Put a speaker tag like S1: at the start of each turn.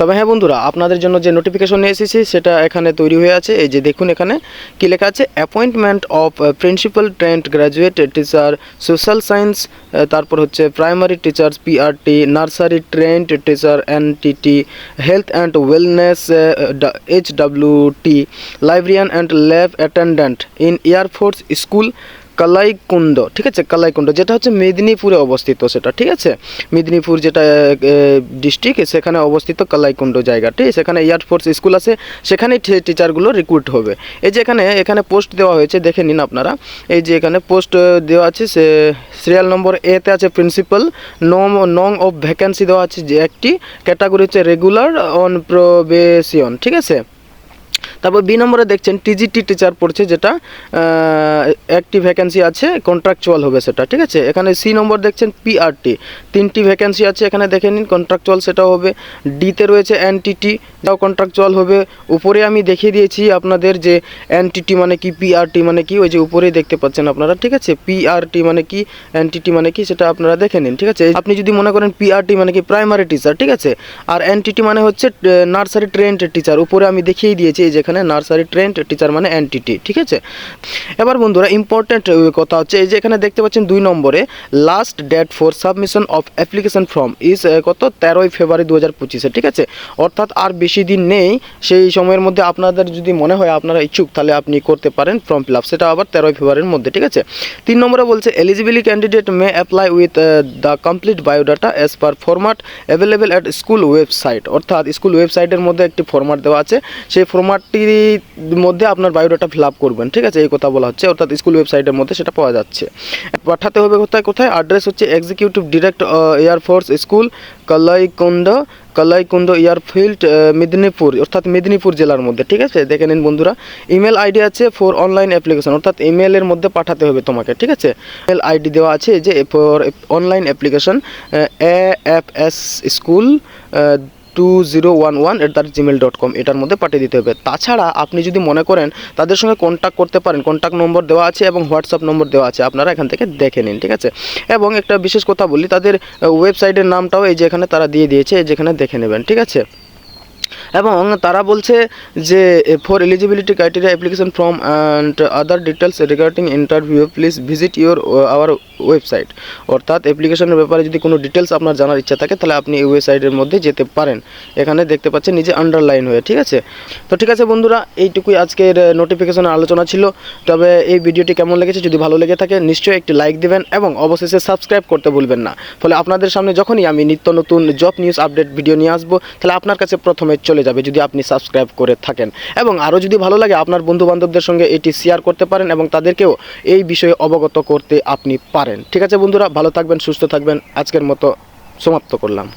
S1: তবে হ্যাঁ বন্ধুরা, আপনাদের জন্য যে নোটিফিকেশন নিয়ে এসেছি, সেটা এখানে তৈরি হয়ে আছে। এই যে দেখুন এখানে কি লেখা আছে? Appointment of principal trained graduate teacher social science তারপর হচ্ছে primary teachers PRT nursery trained teacher NTT health and wellness H W T librarian and lab attendant in air force school Kalaikunda, ঠিক আছে? কালাইকুণ্ড, যেটা হচ্ছে মেদিনীপুরে অবস্থিত সেটা, ঠিক আছে? মেদিনীপুর যেটা ডিস্ট্রিক্ট সেখানে অবস্থিত কালাইকুণ্ড জায়গাটি, সেখানে এয়ারফোর্স স্কুল আছে, সেখানেই টিচারগুলো রিক্রুট হবে। এই যে এখানে এখানে পোস্ট দেওয়া হয়েছে, দেখে নিন আপনারা। এই যে এখানে পোস্ট দেওয়া আছে, সে সিরিয়াল নম্বর এতে আছে প্রিন্সিপাল নম নং অফ ভ্যাকেন্সি দেওয়া আছে যে একটি ক্যাটাগরি হচ্ছে রেগুলার অন প্রবেশন ঠিক আছে? তারপর বি নম্বরে দেখছেন টিজিটি টিচার পড়ছে যেটা একটি ভ্যাকেন্সি আছে কন্ট্রাকচুয়াল হবে সেটা, ঠিক আছে? এখানে সি নম্বর দেখছেন পিআরটি তিনটি ভ্যাকেন্সি আছে, এখানে দেখে নিন কন্ট্রাকচুয়াল সেটাও হবে। ডিতে রয়েছে এনটিটি যাও কন্ট্রাকচুয়াল হবে। উপরে আমি দেখিয়ে দিয়েছি আপনাদের যে এনটিটি মানে কি পিআরটি মানে কি, ওই যে উপরেই দেখতে পাচ্ছেন আপনারা, ঠিক আছে? পিআরটি মানে কি এনটিটি মানে কি, সেটা আপনারা দেখে নিন, ঠিক আছে? আপনি যদি মনে করেন পিআরটি মানে কি প্রাইমারি টিচার ঠিক আছে? আর এনটিটি মানে হচ্ছে নার্সারি ট্রেন্ড টিচার উপরে আমি দেখিয়ে দিয়েছি এই যেখানে নার্সারি, ট্রেন্ড, টিচার মানে এনটিটি, ঠিক আছে? এবার বন্ধুরা ইম্পর্টেন্ট কথা হচ্ছে, এই যে এখানে দেখতে পাচ্ছেন দুই নম্বরে last date for submission of application form is কত? তেরোই ফেব্রুয়ারি দু হাজার পঁচিশে, ঠিক আছে? অর্থাৎ আর বেশি দিন নেই, সেই সময়ের মধ্যে আপনাদের যদি মনে হয় আপনারা ইচ্ছুক, তাহলে আপনি করতে পারেন ফর্ম ফিল আপ সেটা আবার তেরোই ফেব্রুয়ারির মধ্যে, ঠিক আছে? তিন নম্বরে বলছে eligible candidate may apply with the complete biodata as per format available at school website অর্থাৎ স্কুল ওয়েবসাইটের মধ্যে একটি ফরম্যাট দেওয়া আছে, সেই ফরম্যাটটির মধ্যে আপনার বায়োডাটা ফিল আপ করবেন, ঠিক আছে? এই কথা বলা হচ্ছে, অর্থাৎ স্কুল ওয়েবসাইটের মধ্যে সেটা পাওয়া যাচ্ছে। পাঠাতে হবে কোথায় কোথায়? অ্যাড্রেস হচ্ছে executive direct air force school Kalaikunda Kalaikunda airfield Medinipur, অর্থাৎ মেদিনীপুর জেলার মধ্যে, ঠিক আছে? দেখে নিন বন্ধুরা। ইমেল আইডি আছে ফর অনলাইন অ্যাপ্লিকেশন অর্থাৎ ইমেলের মধ্যে পাঠাতে হবে তোমাকে, ঠিক আছে? ইমেল আইডি দেওয়া আছে যে for online application A F S school two zero one one at the Gmail dot com এটার মধ্যে পাঠিয়ে দিতে হবে। তাছাড়া আপনি যদি মনে করেন, তাদের সঙ্গে কন্ট্যাক্ট করতে পারেন কন্ট্যাক্ট নম্বর দেওয়া আছে এবং হোয়াটসঅ্যাপ নম্বর দেওয়া আছে, আপনারা এখান থেকে দেখে নিন, ঠিক আছে? এবং একটা বিশেষ কথা বলি, তাদের ওয়েবসাইটের নামটাও এই যে এখানে তারা দিয়ে দিয়েছে, এই যেখানে দেখে নেবেন, ঠিক আছে? এবং তারা বলছে যে for eligibility criteria application form and other details regarding interview please visit your our website অর্থাৎ অ্যাপ্লিকেশনের ব্যাপারে যদি কোনো ডিটেলস আপনার জানার ইচ্ছা থাকে, তাহলে আপনি এই ওয়েবসাইটের মধ্যে যেতে পারেন। এখানে দেখতে পাচ্ছেন নিজে আন্ডারলাইন হয়ে, ঠিক আছে? তো ঠিক আছে বন্ধুরা, এইটুকুই আজকের নোটিফিকেশনের আলোচনা ছিল। তবে এই ভিডিওটি কেমন লেগেছে যদি ভালো লেগে থাকে, নিশ্চয়ই একটি লাইক দেবেন এবং অবশেষে সাবস্ক্রাইব করতে ভুলবেন না। ফলে আপনাদের সামনে যখনই আমি নিত্য নতুন জব নিউজ আপডেট ভিডিও নিয়ে আসব, তাহলে আপনার কাছে প্রথমে চলে যাবে যদি আপনি সাবস্ক্রাইব করে থাকেন। এবং আরও যদি ভালো লাগে, আপনার বন্ধুবান্ধবদের সঙ্গে এটি শেয়ার করতে পারেন এবং তাদেরকেও এই বিষয়ে অবগত করতে আপনি পারেন। ঠিক আছে বন্ধুরা, ভালো থাকবেন, সুস্থ থাকবেন। আজকের মতো সমাপ্ত করলাম।